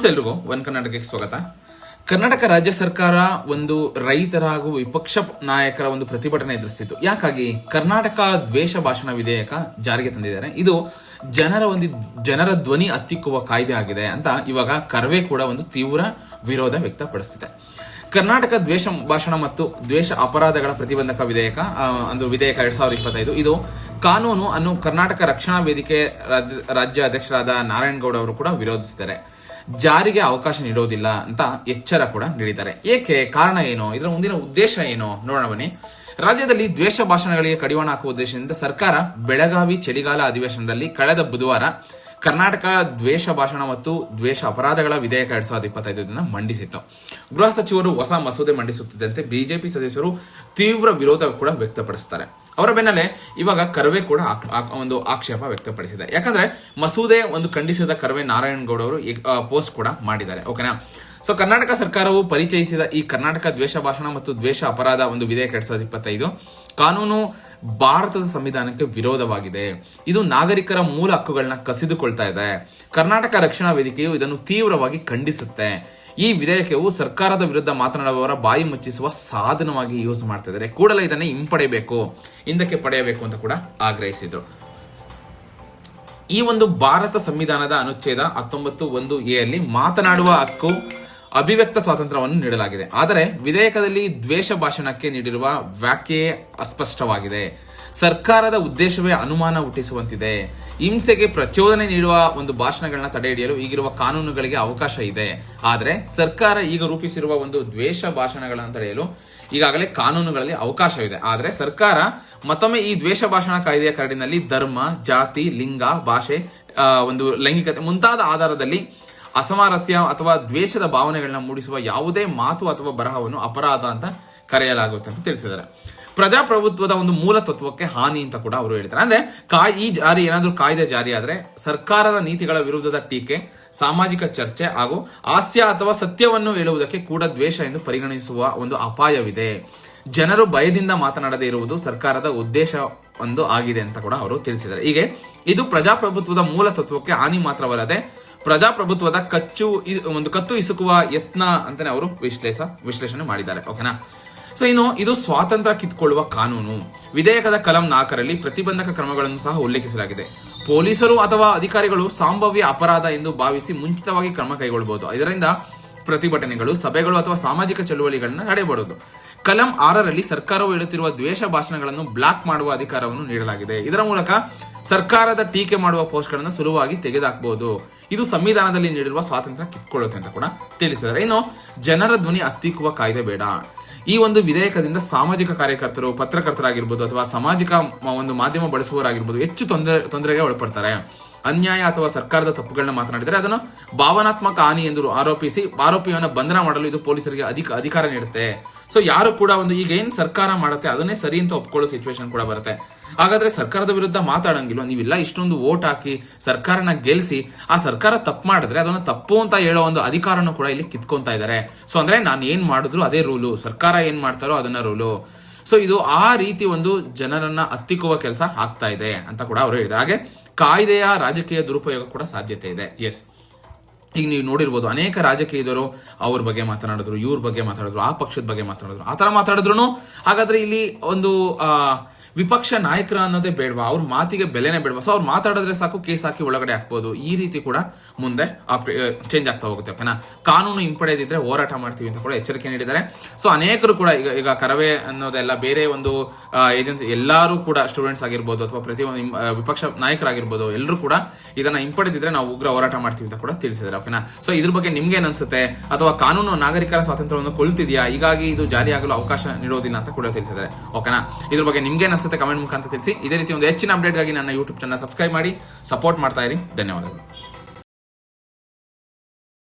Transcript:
ನಮಸ್ತೆ ಎಲ್ರಿಗೂ. ಒನ್ ಕರ್ನಾಟಕಕ್ಕೆ ಸ್ವಾಗತ. ಕರ್ನಾಟಕ ರಾಜ್ಯ ಸರ್ಕಾರ ಒಂದು ರೈತರ ಹಾಗೂ ವಿಪಕ್ಷ ನಾಯಕರ ಒಂದು ಪ್ರತಿಭಟನೆ ಎದುರಿಸ್ತಿತ್ತು. ಯಾಕಾಗಿ? ಕರ್ನಾಟಕ ದ್ವೇಷ ಭಾಷಣ ವಿಧೇಯಕ ಜಾರಿಗೆ ತಂದಿದ್ದಾರೆ. ಇದು ಜನರ ಒಂದು ಜನರ ಧ್ವನಿ ಹತ್ತಿಕ್ಕುವ ಕಾಯ್ದೆ ಆಗಿದೆ ಅಂತ ಇವಾಗ ಕರ್ವೆ ಕೂಡ ಒಂದು ತೀವ್ರ ವಿರೋಧ ವ್ಯಕ್ತಪಡಿಸ್ತಿದೆ. ಕರ್ನಾಟಕ ದ್ವೇಷ ಭಾಷಣ ಮತ್ತು ದ್ವೇಷ ಅಪರಾಧಗಳ ಪ್ರತಿಬಂಧಕ ವಿಧೇಯಕ ಒಂದು ವಿಧೇಯಕ ಎರಡ್ ಸಾವಿರದ ಇಪ್ಪತ್ತೈದು. ಇದು ಕಾನೂನು ಅನ್ನು ಕರ್ನಾಟಕ ರಕ್ಷಣಾ ವೇದಿಕೆ ರಾಜ್ಯ ಅಧ್ಯಕ್ಷರಾದ ನಾರಾಯಣಗೌಡ ಅವರು ಕೂಡ ವಿರೋಧಿಸಿದ್ದಾರೆ. ಜಾರಿಗೆ ಅವಕಾಶ ನೀಡೋದಿಲ್ಲ ಅಂತ ಎಚ್ಚರ ಕೂಡ ನೀಡಿದ್ದಾರೆ. ಏಕೆ? ಕಾರಣ ಏನು? ಇದರ ಮುಂದಿನ ಉದ್ದೇಶ ಏನು? ನೋಡೋಣ ಬನ್ನಿ. ರಾಜ್ಯದಲ್ಲಿ ದ್ವೇಷ ಭಾಷಣಗಳಿಗೆ ಕಡಿವಾಣ ಹಾಕುವ ಉದ್ದೇಶದಿಂದ ಸರ್ಕಾರ ಬೆಳಗಾವಿ ಚಳಿಗಾಲ ಅಧಿವೇಶನದಲ್ಲಿ ಕಳೆದ ಬುಧವಾರ ಕರ್ನಾಟಕ ದ್ವೇಷ ಭಾಷಣ ಮತ್ತು ದ್ವೇಷ ಅಪರಾಧಗಳ ವಿಧೇಯಕ ಎರಡ್ ಸಾವಿರದ ಇಪ್ಪತ್ತೈದನ್ನ ಮಂಡಿಸಿತ್ತು. ಗೃಹ ಸಚಿವರು ಹೊಸ ಮಸೂದೆ ಮಂಡಿಸುತ್ತಿದ್ದಂತೆ ಬಿಜೆಪಿ ಸದಸ್ಯರು ತೀವ್ರ ವಿರೋಧ ಕೂಡ ವ್ಯಕ್ತಪಡಿಸುತ್ತಾರೆ ಅವರ ಬೆನ್ನಲ್ಲೇ ಇವಾಗ ಕರವೆ ಕೂಡ ಒಂದು ಆಕ್ಷೇಪ ವ್ಯಕ್ತಪಡಿಸಿದೆ. ಯಾಕಂದ್ರೆ ಮಸೂದೆ ಒಂದು ಖಂಡಿಸಿದ ಕರ್ವೆ ನಾರಾಯಣಗೌಡ ಅವರು ಪೋಸ್ಟ್ ಕೂಡ ಮಾಡಿದ್ದಾರೆ. ಓಕೆನಾ? ಸೊ ಕರ್ನಾಟಕ ಸರ್ಕಾರವು ಪರಿಚಯಿಸಿದ ಈ ಕರ್ನಾಟಕ ದ್ವೇಷ ಭಾಷಣ ಮತ್ತು ದ್ವೇಷ ಅಪರಾಧ ಒಂದು ವಿಧೇಯಕ ಎರಡ್ ಸಾವಿರದ ಇಪ್ಪತ್ತೈದು. ಕಾನೂನು ಭಾರತದ ಸಂವಿಧಾನಕ್ಕೆ ವಿರೋಧವಾಗಿದೆ. ಇದು ನಾಗರಿಕರ ಮೂಲ ಹಕ್ಕುಗಳನ್ನ ಕಸಿದುಕೊಳ್ತಾ ಇದೆ. ಕರ್ನಾಟಕ ರಕ್ಷಣಾ ವೇದಿಕೆಯು ಇದನ್ನು ತೀವ್ರವಾಗಿ ಖಂಡಿಸುತ್ತೆ. ಈ ವಿಧೇಯಕವು ಸರ್ಕಾರದ ವಿರುದ್ಧ ಮಾತನಾಡುವವರ ಬಾಯಿ ಮುಚ್ಚಿಸುವ ಸಾಧನವಾಗಿ ಯೂಸ್ ಮಾಡ್ತಾ ಇದ್ದಾರೆ. ಕೂಡಲೇ ಇದನ್ನೇ ಹಿಂಪಡೆಯಬೇಕು. ಹಿಂದಕ್ಕೆ ಪಡೆಯಬೇಕು ಅಂತ ಕೂಡ ಆಗ್ರಹಿಸಿದರು. ಈ ಒಂದು ಭಾರತ ಸಂವಿಧಾನದ ಅನುಚ್ಛೇದ ಹತ್ತೊಂಬತ್ತು ಒಂದು ಎ ಅಲ್ಲಿ ಮಾತನಾಡುವ ಹಕ್ಕು ಅಭಿವ್ಯಕ್ತ ಸ್ವಾತಂತ್ರ್ಯವನ್ನು ನೀಡಲಾಗಿದೆ. ಆದರೆ ವಿಧೇಯಕದಲ್ಲಿ ದ್ವೇಷ ಭಾಷಣಕ್ಕೆ ನೀಡಿರುವ ವ್ಯಾಖ್ಯೆ ಅಸ್ಪಷ್ಟವಾಗಿದೆ. ಸರ್ಕಾರದ ಉದ್ದೇಶವೇ ಅನುಮಾನ ಹುಟ್ಟಿಸುವಂತಿದೆ. ಹಿಂಸೆಗೆ ಪ್ರಚೋದನೆ ನೀಡುವ ಒಂದು ಭಾಷಣಗಳನ್ನ ತಡೆಹಿಡಿಯಲು ಈಗಿರುವ ಕಾನೂನುಗಳಿಗೆ ಅವಕಾಶ ಇದೆ. ಆದರೆ ಸರ್ಕಾರ ಈಗ ರೂಪಿಸಿರುವ ಒಂದು ದ್ವೇಷ ಭಾಷಣಗಳನ್ನು ತಡೆಯಲು ಈಗಾಗಲೇ ಕಾನೂನುಗಳಲ್ಲಿ ಅವಕಾಶವಿದೆ. ಆದರೆ ಸರ್ಕಾರ ಮತ್ತೊಮ್ಮೆ ಈ ದ್ವೇಷ ಭಾಷಣ ಕಾಯ್ದೆಯ ಕರಡಿನಲ್ಲಿ ಧರ್ಮ, ಜಾತಿ, ಲಿಂಗ, ಭಾಷೆ ಒಂದು ಲೈಂಗಿಕತೆ ಮುಂತಾದ ಆಧಾರದಲ್ಲಿ ಅಸಮಾರಸ್ಯ ಅಥವಾ ದ್ವೇಷದ ಭಾವನೆಗಳನ್ನ ಮೂಡಿಸುವ ಯಾವುದೇ ಮಾತು ಅಥವಾ ಬರಹವನ್ನು ಅಪರಾಧ ಅಂತ ಕರೆಯಲಾಗುತ್ತೆ ಅಂತ ತಿಳಿಸಿದ್ದಾರೆ. ಪ್ರಜಾಪ್ರಭುತ್ವದ ಒಂದು ಮೂಲ ತತ್ವಕ್ಕೆ ಹಾನಿ ಅಂತ ಕೂಡ ಅವರು ಹೇಳ್ತಾರೆ. ಅಂದ್ರೆ ಕಾಯ್, ಈ ಜಾರಿ ಏನಾದರೂ ಕಾಯ್ದೆ ಜಾರಿ ಆದ್ರೆ ಸರ್ಕಾರದ ನೀತಿಗಳ ವಿರುದ್ಧದ ಟೀಕೆ, ಸಾಮಾಜಿಕ ಚರ್ಚೆ ಹಾಗೂ ಹಾಸ್ಯ ಅಥವಾ ಸತ್ಯವನ್ನು ಹೇಳುವುದಕ್ಕೆ ಕೂಡ ದ್ವೇಷ ಎಂದು ಪರಿಗಣಿಸುವ ಒಂದು ಅಪಾಯವಿದೆ. ಜನರು ಭಯದಿಂದ ಮಾತನಾಡದೇ ಇರುವುದು ಸರ್ಕಾರದ ಉದ್ದೇಶ ಒಂದು ಆಗಿದೆ ಅಂತ ಕೂಡ ಅವರು ತಿಳಿಸಿದ್ದಾರೆ. ಹೀಗೆ ಇದು ಪ್ರಜಾಪ್ರಭುತ್ವದ ಮೂಲ ತತ್ವಕ್ಕೆ ಹಾನಿ ಮಾತ್ರವಲ್ಲದೆ ಪ್ರಜಾಪ್ರಭುತ್ವದ ಕಚ್ಚು ಒಂದು ಕತ್ತು ಇಸುಕುವ ಯತ್ನ ಅಂತಾನೆ ಅವರು ವಿಶ್ಲೇಷ, ವಿಶ್ಲೇಷಣೆ ಮಾಡಿದ್ದಾರೆ. ಓಕೆನಾ ಸೊ ಇನ್ನು ಇದು ಸ್ವಾತಂತ್ರ್ಯ ಕಿತ್ಕೊಳ್ಳುವ ಕಾನೂನು. ವಿಧೇಯಕದ ಕಲಂ ನಾಲ್ಕರಲ್ಲಿ ಪ್ರತಿಬಂಧಕ ಕ್ರಮಗಳನ್ನು ಸಹ ಉಲ್ಲೇಖಿಸಲಾಗಿದೆ. ಪೊಲೀಸರು ಅಥವಾ ಅಧಿಕಾರಿಗಳು ಸಂಭಾವ್ಯ ಅಪರಾಧ ಎಂದು ಭಾವಿಸಿ ಮುಂಚಿತವಾಗಿ ಕ್ರಮ ಕೈಗೊಳ್ಳಬಹುದು ಇದರಿಂದ ಪ್ರತಿಭಟನೆಗಳು, ಸಭೆಗಳು ಅಥವಾ ಸಾಮಾಜಿಕ ಚಳುವಳಿಗಳನ್ನ ತಡೆಯಬಹುದು ಕಲಂ ಆರರಲ್ಲಿ ಸರ್ಕಾರವು ಹೇಳುತ್ತಿರುವ ದ್ವೇಷ ಭಾಷಣಗಳನ್ನು ಬ್ಲಾಕ್ ಮಾಡುವ ಅಧಿಕಾರವನ್ನು ನೀಡಲಾಗಿದೆ. ಇದರ ಮೂಲಕ ಸರ್ಕಾರದ ಟೀಕೆ ಮಾಡುವ ಪೋಸ್ಟ್ಗಳನ್ನು ಸುಲಭವಾಗಿ ತೆಗೆದುಹಾಕಬಹುದು ಇದು ಸಂವಿಧಾನದಲ್ಲಿ ನೀಡಿರುವ ಸ್ವಾತಂತ್ರ್ಯ ಕಿತ್ಕೊಳ್ಳುತ್ತೆ ಅಂತ ಕೂಡ ತಿಳಿಸಿದ್ದಾರೆ. ಇನ್ನು ಜನರ ಧ್ವನಿ ಹತ್ತಿಕ್ಕುವ ಕಾಯ್ದೆ ಬೇಡ. ಈ ಒಂದು ವಿಧೇಯಕದಿಂದ ಸಾಮಾಜಿಕ ಕಾರ್ಯಕರ್ತರು, ಪತ್ರಕರ್ತರಾಗಿರ್ಬೋದು ಅಥವಾ ಸಾಮಾಜಿಕ ಒಂದು ಮಾಧ್ಯಮ ಬಳಸುವವರಾಗಿರ್ಬೋದು ಹೆಚ್ಚು ತೊಂದರೆ, ತೊಂದರೆಗೆ ಒಳಪಡ್ತಾರೆ. ಅನ್ಯಾಯ ಅಥವಾ ಸರ್ಕಾರದ ತಪ್ಪುಗಳನ್ನ ಮಾತನಾಡಿದರೆ ಅದನ್ನು ಭಾವನಾತ್ಮಕ ಹಾನಿ ಎಂದು ಆರೋಪಿಸಿ ಆರೋಪಿಯನ್ನು ಬಂಧನ ಮಾಡಲು ಇದು ಪೊಲೀಸರಿಗೆ ಅಧಿಕ ಅಧಿಕಾರ ನೀಡುತ್ತೆ. ಸೊ ಯಾರು ಕೂಡ ಒಂದು ಈಗ ಏನ್ ಸರ್ಕಾರ ಮಾಡುತ್ತೆ ಅದನ್ನೇ ಸರಿ ಅಂತ ಒಪ್ಕೊಳ್ಳೋ ಸಿಚುವೇಶನ್ ಕೂಡ ಬರುತ್ತೆ. ಹಾಗಾದ್ರೆ ಸರ್ಕಾರದ ವಿರುದ್ಧ ಮಾತಾಡಂಗಿಲ್ಲ ನೀವೆಲ್ಲ ಇಷ್ಟೊಂದು ಓಟ್ ಹಾಕಿ ಸರ್ಕಾರನ ಗೆಲ್ಸಿ ಆ ಸರ್ಕಾರ ತಪ್ಪು ಮಾಡಿದ್ರೆ ಅದನ್ನ ತಪ್ಪು ಅಂತ ಹೇಳೋ ಒಂದು ಅಧಿಕಾರನೂ ಕೂಡ ಇಲ್ಲಿ ಕಿತ್ಕೊಂತಾ ಇದ್ದಾರೆ. ಸೊ ಅಂದ್ರೆ ನಾನು ಏನ್ ಮಾಡಿದ್ರು ಅದೇ ರೂಲು ಸರ್ಕಾರ ಏನ್ ಮಾಡ್ತಾರೋ ಅದನ್ನ ರೂಲು ಸೊ ಇದು ಆ ರೀತಿ ಒಂದು ಜನರನ್ನ ಹತ್ತಿಕ್ಕುವ ಕೆಲಸ ಆಗ್ತಾ ಇದೆ ಅಂತ ಕೂಡ ಅವರು ಹೇಳಿದ್ದಾರೆ. ಹಾಗೆ ಕಾಯ್ದೆಯ ರಾಜಕೀಯ ದುರುಪಯೋಗ ಕೂಡ ಸಾಧ್ಯತೆ ಇದೆ. ಎಸ್ ಈಗ ನೀವು ನೋಡಿರ್ಬೋದು ಅನೇಕ ರಾಜಕೀಯದವರು ಅವ್ರ ಬಗ್ಗೆ ಮಾತನಾಡಿದ್ರು, ಇವ್ರ ಬಗ್ಗೆ ಮಾತಾಡಿದ್ರು ಆ ಪಕ್ಷದ ಬಗ್ಗೆ ಮಾತನಾಡಿದ್ರು. ಆ ತರ ಮಾತಾಡಿದ್ರು ಹಾಗಾದ್ರೆ ಇಲ್ಲಿ ಒಂದು ವಿಪಕ್ಷ ನಾಯಕರ ಅನ್ನೋದೇ ಬೇಡವಾ? ಅವ್ರ ಮಾತಿಗೆ ಬೆಲೆನೇ ಬೇಡವಾ? ಸೊ ಅವ್ರು ಮಾತಾಡಿದ್ರೆ ಸಾಕು, ಕೇಸ್ ಹಾಕಿ ಒಳಗಡೆ ಹಾಕ್ಬೋದು. ಈ ರೀತಿ ಕೂಡ ಮುಂದೆ ಚೇಂಜ್ ಆಗ್ತಾ ಹೋಗುತ್ತೆ. ಓಕೆನಾ ಕಾನೂನು ಹಿಂಪಡೆಯದಿದ್ರೆ ಹೋರಾಟ ಮಾಡ್ತೀವಿ ಅಂತ ಕೂಡ ಎಚ್ಚರಿಕೆ ನೀಡಿದ್ದಾರೆ. ಸೊ ಅನೇಕರು ಕೂಡ ಈಗ ಈಗ ಕರವೇ ಅನ್ನೋದೆಲ್ಲ ಬೇರೆ ಒಂದು ಏಜೆನ್ಸಿ, ಎಲ್ಲರೂ ಕೂಡ ಸ್ಟೂಡೆಂಟ್ಸ್ ಆಗಿರ್ಬೋದು ಅಥವಾ ಪ್ರತಿಯೊಂದು ವಿಪಕ್ಷ ನಾಯಕರಾಗಿರ್ಬೋದು, ಎಲ್ಲರೂ ಕೂಡ ಇದನ್ನ ಹಿಂಪಡೆದಿದ್ರೆ ನಾವು ಉಗ್ರ ಹೋರಾಟ ಮಾಡ್ತೀವಿ ಅಂತ ಕೂಡ ತಿಳಿಸಿದ್ದಾರೆ. ಓಕೆನಾ? ಸೊ ಇದ್ರ ಬಗ್ಗೆ ನಿಮ್ಗೆ ಅನ್ಸುತ್ತೆ? ಅಥವಾ ಕಾನೂನು ನಾಗರಿಕರ ಸ್ವಾತಂತ್ರ್ಯವನ್ನು ಕೊಲ್ತಿದ್ಯಾ? ಹೀಗಾಗಿ ಇದು ಜಾರಿಯಾಗಲು ಅವಕಾಶ ನೀಡೋದಿಲ್ಲ ಅಂತ ಕೂಡ ತಿಳಿಸಿದ್ದಾರೆ. ಓಕೆನಾ? ಇದ್ರ ಬಗ್ಗೆ ನಿಮ್ಗೆ ಅನ್ಸುತ್ತೆ ಕಮೆಂಟ್ ಮುಖಾಂತರ ತಿಳಿಸಿ. ಇದೇ ರೀತಿ ಒಂದು ಹೆಚ್ಚಿನ ಅಪ್ಡೇಟ್ಗಾಗಿ ನನ್ನ ಯೂಟ್ಯೂಬ್ ಚಾನಲ್ ಸಬ್ಸ್ಕ್ರೈಬ್ ಮಾಡಿ ಸಪೋರ್ಟ್ ಮಾಡ್ತಾ ಇರಿ. ಧನ್ಯವಾದಗಳು.